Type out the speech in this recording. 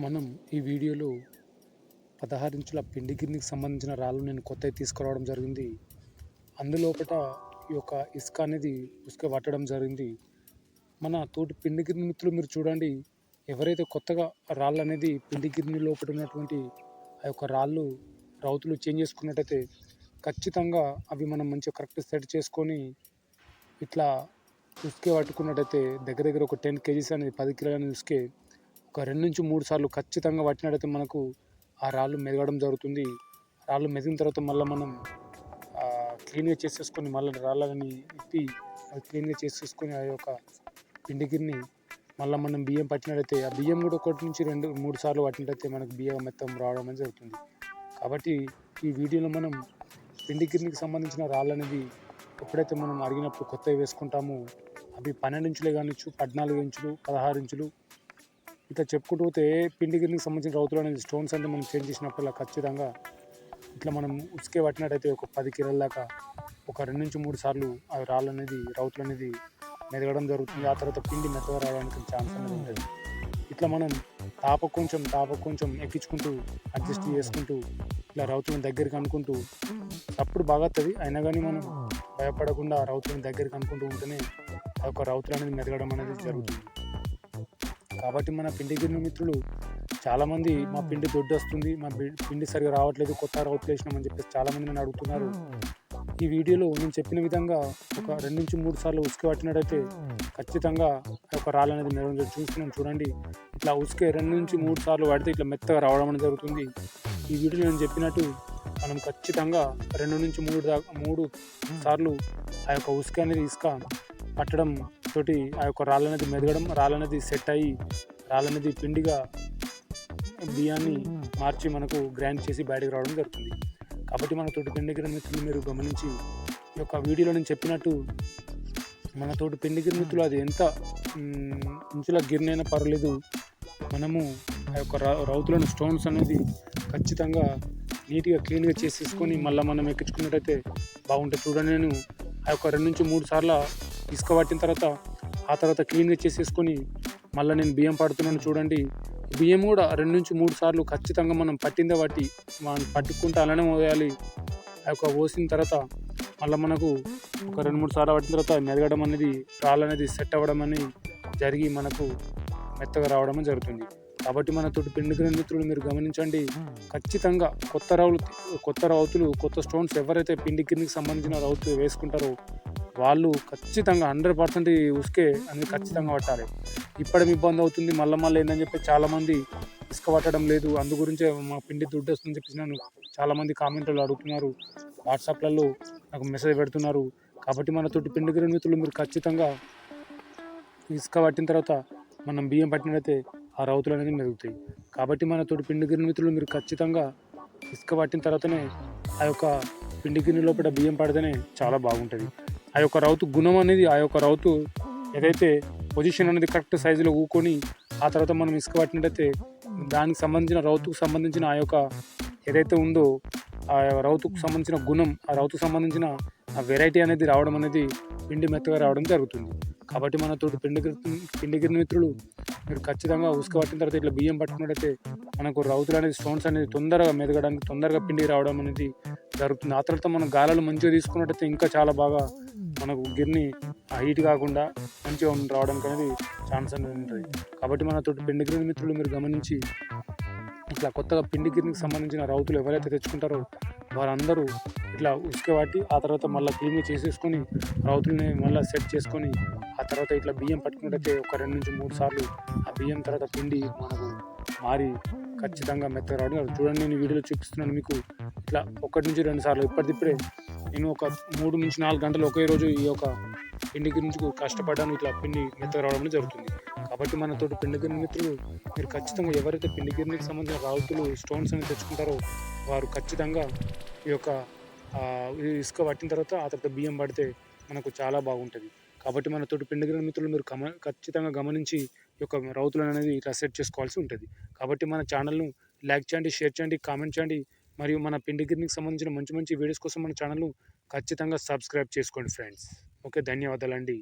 మనం ఈ వీడియోలో పదహారు ఇంచుల పిండి గిన్నెకి సంబంధించిన రాళ్ళు నేను కొత్తవి తీసుకురావడం జరిగింది. అందులోపట ఈ యొక్క ఇసుక అనేది ఇసుక పట్టడం జరిగింది. మన తోటి పిండి గిన్నె మిత్రులు మీరు చూడండి ఎవరైతే కొత్తగా రాళ్ళు అనేది పిండి గిన్నె లోపల ఉన్నటువంటి ఆ యొక్క రాళ్ళు రౌతులు చేంజ్ చేసుకున్నట్టయితే ఖచ్చితంగా అవి మనం మంచిగా కరెక్ట్ సెట్ చేసుకొని ఇట్లా ఉసుకే పట్టుకున్నట్టయితే దగ్గర దగ్గర ఒక టెన్ కేజీస్ అనేది పది కిలోల అనేది ఉసుకే ఒక రెండు నుంచి మూడు సార్లు ఖచ్చితంగా పట్టినట్టయితే మనకు ఆ రాళ్ళు మెదగడం జరుగుతుంది. రాళ్ళు మెదిగిన తర్వాత మళ్ళీ మనం క్లీన్గా చేసేసుకొని మళ్ళీ రాళ్ళని ఇప్పి అది క్లీన్గా చేసేసుకొని ఆ యొక్క పిండి మళ్ళీ మనం బియ్యం పట్టినట్టయితే ఆ బియ్యం కూడా ఒకటి నుంచి రెండు మూడు సార్లు పట్టినట్టయితే మనకు బియ్యం మొత్తం రావడం అనేది జరుగుతుంది. కాబట్టి ఈ వీడియోలో మనం పిండి గిన్నెకి సంబంధించిన రాళ్ళు అనేది ఎప్పుడైతే మనం అడిగినప్పుడు కొత్తవి వేసుకుంటామో అవి పన్నెండు ఇంచులే కానిచ్చు పద్నాలుగు ఇంచులు పదహారు ఇంచులు ఇట్లా చెప్పుకుంటూ పోతే పిండి గిన్నెకి సంబంధించిన రౌతులు అనేది స్టోన్స్ అంటే మనం చేంజ్ చేసినప్పుడు ఖచ్చితంగా ఇట్లా మనం ఉసుకే పట్టినట్టయితే ఒక పది కిలోల దాకా ఒక రెండు నుంచి మూడు సార్లు ఆ రాళ్ళు అనేది రౌతులు అనేది మెదగడం జరుగుతుంది. ఆ తర్వాత పిండి మెత్తగా రావడానికి ఛాన్స్ అనేది ఉంటుంది ఇట్లా మనం తాప కొంచెం తాప కొంచెం ఎక్కించుకుంటూ అడ్జస్ట్ చేసుకుంటూ ఇట్లా రౌతులను దగ్గరికి అనుకుంటూ అప్పుడు బాగా వస్తుంది అయినా కానీ మనం భయపడకుండా రౌతులను దగ్గరికి అనుకుంటూ ఉంటేనే ఆ యొక్క రౌతులు అనేది మెదగడం అనేది జరుగుతుంది. కాబట్టి మన పిండి గిన్నె మిత్రులు చాలామంది మా పిండి దొడ్డు వస్తుంది మా పిండి సరిగా రావట్లేదు కొత్త రౌతులు వేసినామని చెప్పేసి చాలామంది నన్ను అడుగుతున్నారు. ఈ వీడియోలో నేను చెప్పిన విధంగా ఒక రెండు నుంచి మూడు సార్లు ఉసుక పట్టినట్టయితే ఖచ్చితంగా ఆ యొక్క రాళ్ళు అనేది మెరవడం చూస్తున్నాం చూడండి. ఇట్లా ఉసుకే రెండు నుంచి మూడు సార్లు పడితే ఇట్లా మెత్తగా రావడం అనేది జరుగుతుంది. ఈ వీడియోలో నేను చెప్పినట్టు మనం ఖచ్చితంగా రెండు నుంచి మూడు దాకా మూడు సార్లు ఆ యొక్క ఉసుక అనేది ఇసుక పట్టడం తోటి ఆ యొక్క రాళ్ళు అనేది మెదగడం రాళ్ళు అనేది సెట్ అయ్యి రాళ్ళు అనేది పిండిగా బియ్యాన్ని మార్చి మనకు గ్రైండ్ చేసి బయటకు రావడం జరుగుతుంది. కాబట్టి మన తోటి పిండిగిరి మిత్రులు మీరు గమనించి ఈ యొక్క వీడియోలో నేను చెప్పినట్టు మన తోటి పిండిగిరి మిత్రులు అది ఎంత మ్, ఇంచుల గిన్నె పర్వాలేదు. మనము ఆ యొక్క రౌ- రౌతులను స్టోన్స్ అనేది ఖచ్చితంగా నీట్గా క్లీన్గా చేసేసుకొని మళ్ళీ మనం ఎక్కించుకున్నట్టయితే బాగుంటుంది. చూడండి నేను ఆ యొక్క రెండు నుంచి మూడు సార్లు ఇసుక పట్టిన తర్వాత ఆ తర్వాత క్లీన్గా చేసేసుకొని మళ్ళీ నేను బియ్యం పడుతున్నాను చూడండి. బియ్యం కూడా రెండు నుంచి మూడు సార్లు ఖచ్చితంగా మనం పట్టిందే పట్టి మనం పట్టుకుంటే అలానే పోయాలి. ఆ యొక్క పోసిన తర్వాత మళ్ళీ మనకు ఒక రెండు మూడు సార్లు పట్టిన తర్వాత మెదగడం అనేది రాళ్ళు అనేది సెట్ అవ్వడం అనేది జరిగి మనకు మెత్తగా రావడం జరుగుతుంది. కాబట్టి మన తోటి పిండి మిత్రులు మీరు గమనించండి. ఖచ్చితంగా కొత్త రావులు కొత్త రౌతులు కొత్త స్టోన్స్ ఎవరైతే పిండి గిన్నెకి సంబంధించిన రౌతులు వేసుకుంటారో వాళ్ళు ఖచ్చితంగా హండ్రెడ్ పర్సెంట్ ఉసుకే అనేది ఖచ్చితంగా పట్టాలి. ఇప్పటి ఇబ్బంది అవుతుంది మళ్ళీ మళ్ళీ ఏంటని చెప్పి చాలామంది ఇసుక పట్టడం లేదు. అందు గురించే మా పిండి దుడ్డు వస్తుందని చెప్పేసి నన్ను చాలామంది కామెంట్లు అడుగుతున్నారు. వాట్సాప్లలో నాకు మెసేజ్ పెడుతున్నారు. కాబట్టి మన తోటి పిండి గిన్నె మిత్రులు మీరు ఖచ్చితంగా ఇసుక పట్టిన తర్వాత మనం బియ్యం పట్టినట్లయితే ఆ రౌతులు అనేది మెరుగుతాయి కాబట్టి మన తోటి పిండి గిన్నె మిత్రులు మీరు ఖచ్చితంగా ఇసుక పట్టిన తర్వాతనే ఆ యొక్క పిండి గిన్నె లోపల బియ్యం పడితేనే చాలా బాగుంటుంది. ఆ యొక్క రౌతు గుణం అనేది ఆ యొక్క రౌతు ఏదైతే పొజిషన్ అనేది కరెక్ట్ సైజులో ఊకొని ఆ తర్వాత మనం ఇసుక పట్టినట్టయితే దానికి సంబంధించిన రౌతుకు సంబంధించిన ఆ యొక్క ఏదైతే ఉందో ఆ రౌతుకు సంబంధించిన గుణం ఆ రౌతుకు సంబంధించిన ఆ వెరైటీ అనేది రావడం అనేది పిండి మెత్తగా రావడం జరుగుతుంది. కాబట్టి మన తోటి పిండి పిండి గిన్నె మిత్రులు మీరు ఖచ్చితంగా ఉసుక పట్టిన తర్వాత ఇట్లా బియ్యం పట్టుకున్నట్టయితే మనకు రౌతులు అనేది స్టోన్స్ అనేది తొందరగా మెదగడానికి తొందరగా పిండి రావడం అనేది జరుగుతుంది. ఆ తర్వాత మనం గాలాలు మంచిగా తీసుకున్నట్టయితే ఇంకా చాలా బాగా మనకు గిర్ని హీట్ కాకుండా మంచిగా రావడానికి అనేది ఛాన్స్ అనేది ఉంటుంది. కాబట్టి మన తోటి పిండి గిరిని మిత్రులు మీరు గమనించి ఇట్లా కొత్తగా పిండి గిన్నెకి సంబంధించిన రౌతులు ఎవరైతే తెచ్చుకుంటారో వారందరూ ఇట్లా ఉసుక పట్టి ఆ తర్వాత మళ్ళీ క్లీన్ చేసేసుకొని రౌతుల్ని మళ్ళీ సెట్ చేసుకొని ఆ తర్వాత ఇట్లా బియ్యం పట్టుకున్నట్టయితే ఒక రెండు నుంచి మూడు సార్లు ఆ బియ్యం తర్వాత పిండి మనకు మారి ఖచ్చితంగా మెత్తగా రావడం చూడండి నేను వీడియోలో చూపిస్తున్నాను మీకు. ఇట్లా ఒకటి నుంచి రెండు సార్లు ఇప్పటిదిప్పుడే నేను ఒక మూడు నుంచి నాలుగు గంటలు ఒకే రోజు ఈ యొక్క పిండి గురించి కష్టపడ్డాను. ఇట్లా పిండి మెత్తగా రావడం జరుగుతుంది. కాబట్టి మన తోటి మిత్రులు మీరు ఖచ్చితంగా ఎవరైతే పిండి సంబంధించిన రావుతులు స్టోన్స్ అని తెచ్చుకుంటారో వారు ఖచ్చితంగా ఈ యొక్క ఇసుక పట్టిన తర్వాత ఆ తర్వాత బియ్యం పడితే మనకు చాలా బాగుంటుంది. కాబట్టి మన తోటి పిండి మిత్రులు మీరు గమ ఖచ్చితంగా గమనించి ఈ యొక్క రౌతులను అనేది ఇట్లా సెట్ చేసుకోవాల్సి ఉంటుంది. కాబట్టి మన ఛానల్ను లైక్ చేయండి షేర్ చేయండి కామెంట్ చేయండి. మరియు మన పిండిగిరికి సంబంధించిన మంచి మంచి వీడియోస్ కోసం మన ఛానల్ను ఖచ్చితంగా సబ్స్క్రైబ్ చేసుకోండి ఫ్రెండ్స్. ఓకే ధన్యవాదాలండి.